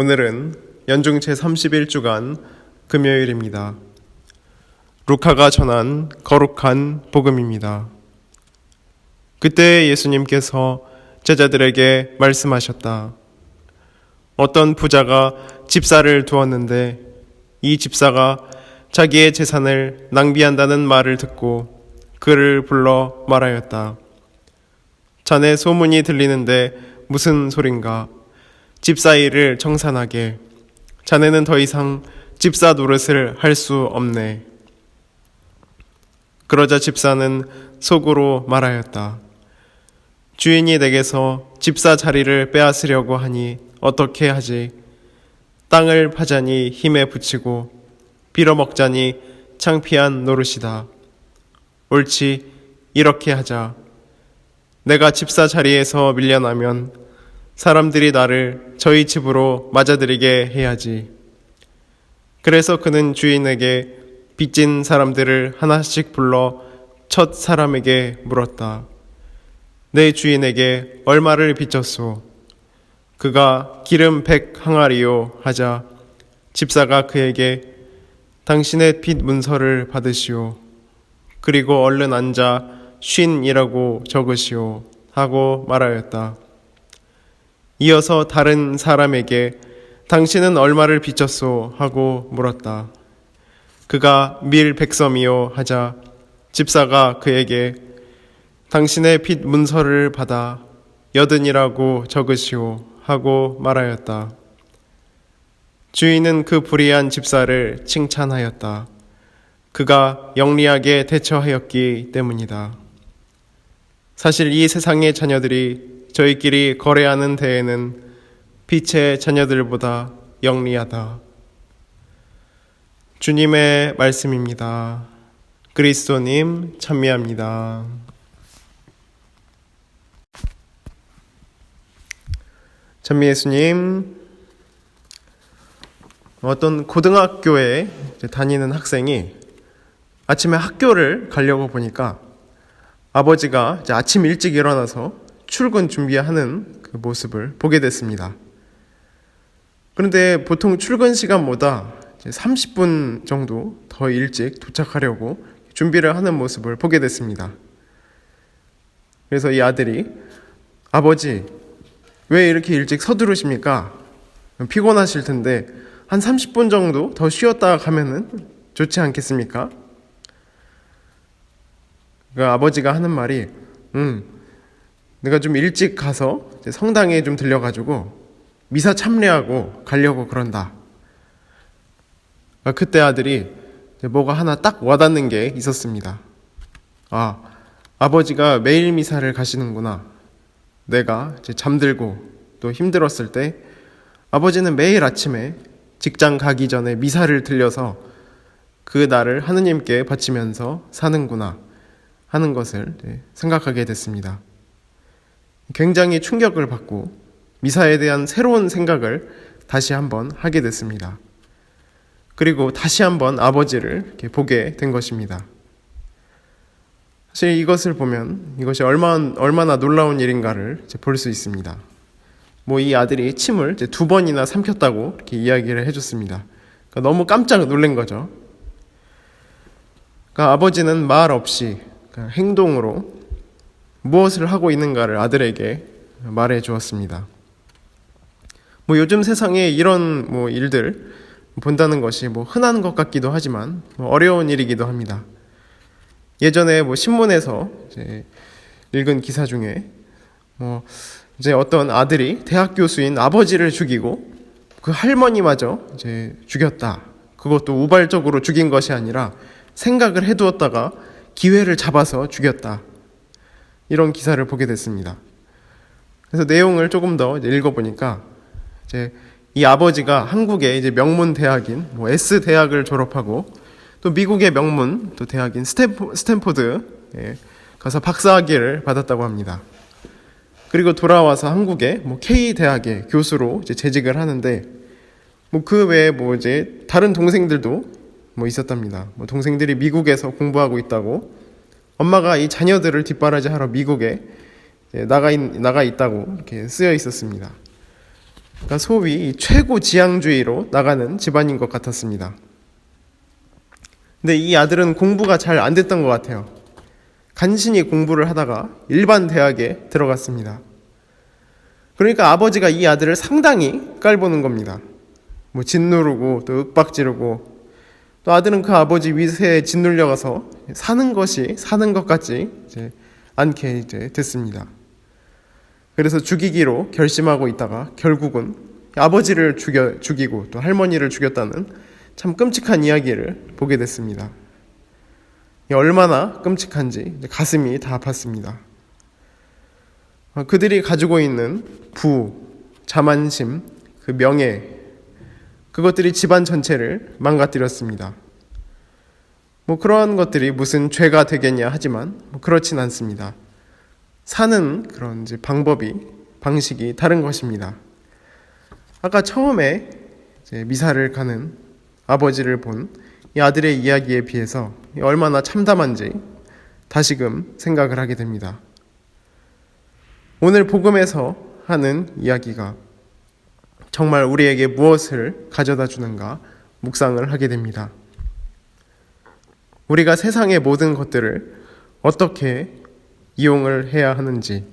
오늘은 연중 제 31주간 금요일입니다. 루카가 전한 거룩한 복음입니다. 그때 예수님께서 제자들에게 말씀하셨다. 어떤 부자가 집사를 두었는데 이 집사가 자기의 재산을 낭비한다는 말을 듣고 그를 불러 말하였다. 자네 소문이 들리는데 무슨 소린가? 집사 일을 청산하게. 자네는 더 이상 집사 노릇을 할 수 없네. 그러자 집사는 속으로 말하였다. 주인이 내게서 집사 자리를 빼앗으려고 하니 어떻게 하지? 땅을 파자니 힘에 붙이고 빌어먹자니 창피한 노릇이다. 옳지, 이렇게 하자. 내가 집사 자리에서 밀려나면 사람들이 나를 저희 집으로 맞아들이게 해야지. 그래서 그는 주인에게 빚진 사람들을 하나씩 불러 첫 사람에게 물었다. 내 주인에게 얼마를 빚졌소? 그가 기름 백 항아리요 하자 집사가 그에게 당신의 빚 문서를 받으시오. 그리고 얼른 앉아 쉰이라고 적으시오. 하고 말하였다. 이어서 다른 사람에게 당신은 얼마를 빚졌소? 하고 물었다. 그가 밀 백섬이요 하자 집사가 그에게 당신의 빚 문서를 받아 여든이라고 적으시오 하고 말하였다. 주인은 그 불의한 집사를 칭찬하였다. 그가 영리하게 대처하였기 때문이다. 사실 이 세상의 자녀들이 저희끼리 거래하는 데에는 빛의 자녀들보다 영리하다. 주님의 말씀입니다. 그리스도님 찬미합니다. 찬미 예수님, 어떤 고등학교에 다니는 학생이 아침에 학교를 가려고 보니까 아버지가 아침 일찍 일어나서 출근 준비하는 그 모습을 보게 됐습니다. 그런데 보통 출근 시간보다 30분 정도 더 일찍 도착하려고 준비를 하는 모습을 보게 됐습니다. 그래서 이 아들이 아버지, 왜 이렇게 일찍 서두르십니까? 피곤하실 텐데 한 30분 정도 더 쉬었다 가면은 좋지 않겠습니까? 그 아버지가 하는 말이, 음, 내가 좀 일찍 가서 성당에 좀 들려가지고 미사 참례하고 가려고 그런다. 그때 아들이 뭐가 하나 딱 와닿는 게 있었습니다. 아, 아버지가 매일 미사를 가시는구나. 내가 잠들고 또 힘들었을 때 아버지는 매일 아침에 직장 가기 전에 미사를 들려서 그 날을 하느님께 바치면서 사는구나 하는 것을 생각하게 됐습니다. 굉장히 충격을 받고 미사에 대한 새로운 생각을 다시 한번 하게 됐습니다. 그리고 다시 한번 아버지를 보게 된 것입니다. 사실 이것을 보면 이것이 얼마나, 얼마나 놀라운 일인가를 볼 수 있습니다. 뭐 이 아들이 침을 두 번이나 삼켰다고 이렇게 이야기를 해줬습니다. 그러니까 너무 깜짝 놀란 거죠. 그러니까 아버지는 말 없이 행동으로 무엇을 하고 있는가를 아들에게 말해 주었습니다. 뭐 요즘 세상에 이런 뭐 일들 본다는 것이 뭐 흔한 것 같기도 하지만 뭐 어려운 일이기도 합니다. 예전에 뭐 신문에서 읽은 기사 중에 뭐 이제 어떤 아들이 대학 교수인 아버지를 죽이고 그 할머니마저 이제 죽였다. 그것도 우발적으로 죽인 것이 아니라 생각을 해두었다가 기회를 잡아서 죽였다. 이런 기사를 보게 됐습니다. 그래서 내용을 조금 더 읽어보니까 이제 이 아버지가 한국의 이제 명문 대학인 뭐 S 대학을 졸업하고 또 미국의 명문 또 대학인 스탠포, 스탠포드 예, 가서 박사학위를 받았다고 합니다. 그리고 돌아와서 한국의 뭐 K 대학의 교수로 이제 재직을 하는데 뭐 그 외에 뭐 이제 다른 동생들도 뭐 있었답니다. 뭐 동생들이 미국에서 공부하고 있다고 엄마가 이 자녀들을 뒷바라지하러 미국에 나가 있, 나가 있다고 이렇게 쓰여 있었습니다. 그러니까 소위 최고 지향주의로 나가는 집안인 것 같았습니다. 근데 이 아들은 공부가 잘 안 됐던 것 같아요. 간신히 공부를 하다가 일반 대학에 들어갔습니다. 그러니까 아버지가 이 아들을 상당히 깔보는 겁니다. 뭐 짓누르고 또 윽박 지르고 또 아들은 그 아버지 위세에 짓눌려가서 사는 것이 사는 것 같지 이제 않게 이제 됐습니다. 그래서 죽이기로 결심하고 있다가 결국은 아버지를 죽여 죽이고 또 할머니를 죽였다는 참 끔찍한 이야기를 보게 됐습니다. 이 얼마나 끔찍한지 가슴이 다 아팠습니다. 어, 그들이 가지고 있는 부, 자만심, 그 명예, 그것들이 집안 전체를 망가뜨렸습니다. 뭐 그러한 것들이 무슨 죄가 되겠냐 하지만 뭐 그렇진 않습니다. 사는 그런 이제 방법이 방식이 다른 것입니다. 아까 처음에 미사를 가는 아버지를 본 이 아들의 이야기에 비해서 얼마나 참담한지 다시금 생각을 하게 됩니다. 오늘 복음에서 하는 이야기가 정말 우리에게 무엇을 가져다 주는가 묵상을 하게 됩니다. 우리가 세상의 모든 것들을 어떻게 이용을 해야 하는지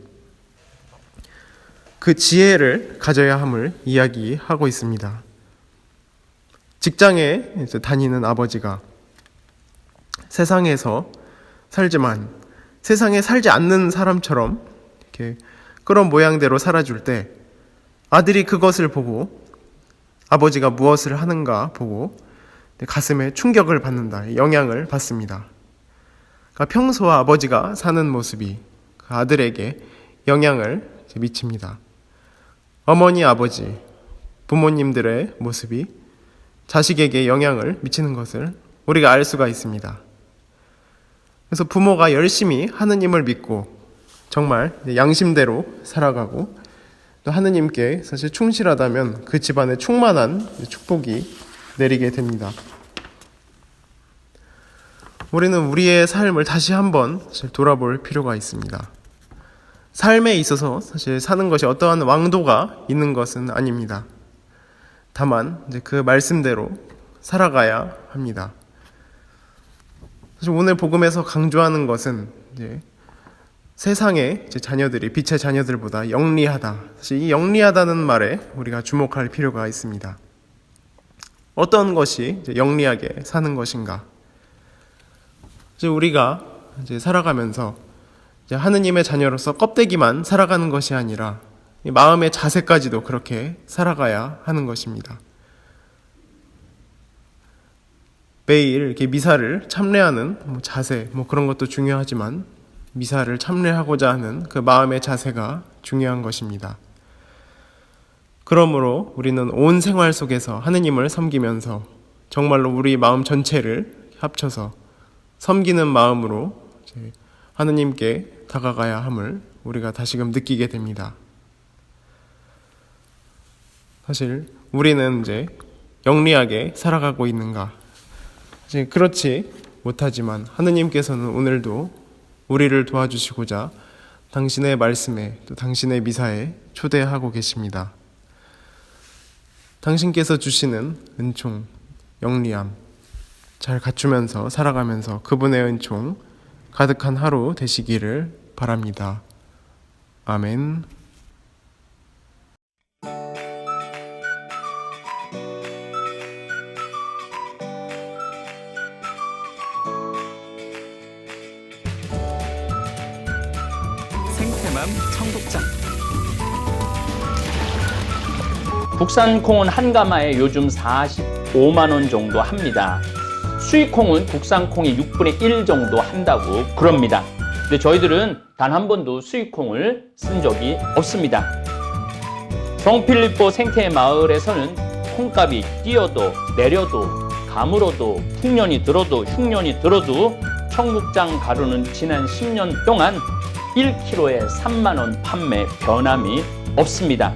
그 지혜를 가져야 함을 이야기하고 있습니다. 직장에 다니는 아버지가 세상에서 살지만 세상에 살지 않는 사람처럼 이렇게 그런 모양대로 살아줄 때 아들이 그것을 보고 아버지가 무엇을 하는가 보고 가슴에 충격을 받는다, 영향을 받습니다. 그러니까 평소와 아버지가 사는 모습이 그 아들에게 영향을 미칩니다. 어머니, 아버지, 부모님들의 모습이 자식에게 영향을 미치는 것을 우리가 알 수가 있습니다. 그래서 부모가 열심히 하느님을 믿고 정말 양심대로 살아가고 또 하느님께 사실 충실하다면 그 집안에 충만한 축복이 내리게 됩니다. 우리는 우리의 삶을 다시 한번 돌아볼 필요가 있습니다. 삶에 있어서 사실 사는 것이 어떠한 왕도가 있는 것은 아닙니다. 다만 이제 그 말씀대로 살아가야 합니다. 사실 오늘 복음에서 강조하는 것은 이제 세상의 자녀들이 빛의 자녀들보다 영리하다. 사실 이 영리하다는 말에 우리가 주목할 필요가 있습니다. 어떤 것이 영리하게 사는 것인가? 이제 우리가 이제 살아가면서 이제 하느님의 자녀로서 껍데기만 살아가는 것이 아니라 마음의 자세까지도 그렇게 살아가야 하는 것입니다. 매일 이렇게 미사를 참례하는 뭐 자세, 뭐 그런 것도 중요하지만 미사를 참례하고자 하는 그 마음의 자세가 중요한 것입니다. 그러므로 우리는 온 생활 속에서 하느님을 섬기면서 정말로 우리 마음 전체를 합쳐서 섬기는 마음으로 하느님께 다가가야 함을 우리가 다시금 느끼게 됩니다. 사실 우리는 이제 영리하게 살아가고 있는가? 그렇지 못하지만 하느님께서는 오늘도 우리를 도와주시고자 당신의 말씀에 또 당신의 미사에 초대하고 계십니다. 당신께서 주시는 은총, 영리함, 잘 갖추면서 살아가면서 그분의 은총 가득한 하루 되시기를 바랍니다. 아멘. 생태맘 청국장 국산 콩은 한 가마에 요즘 45만 원 정도 합니다. 수입 콩은 국산 콩이 6분의 1 정도 한다고 그럽니다. 근데 저희들은 단 한 번도 수입 콩을 쓴 적이 없습니다. 성필리포 생태 마을에서는 콩값이 뛰어도 내려도 가물어도 풍년이 들어도 흉년이 들어도 청국장 가루는 지난 10년 동안 1kg에 3만 원 판매 변함이 없습니다.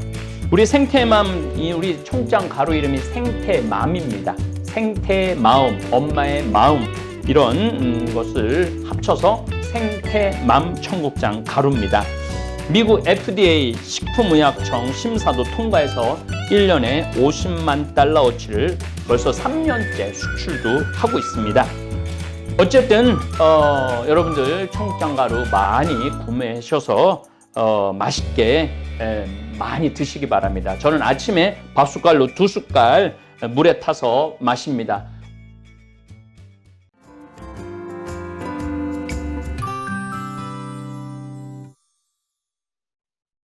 우리 생태맘, 이 우리 청국장 가루 이름이 생태맘입니다. 생태 마음, 엄마의 마음 이런 음, 것을 합쳐서 생태맘 청국장 가루입니다. 미국 FDA 식품의약청 심사도 통과해서 1년에 50만 달러어치를 벌써 3년째 수출도 하고 있습니다. 어쨌든 어, 여러분들 청국장 가루 많이 구매하셔서 어, 맛있게 에, 많이 드시기 바랍니다. 저는 아침에 밥 숟갈로 두 숟갈 물에 타서 마십니다.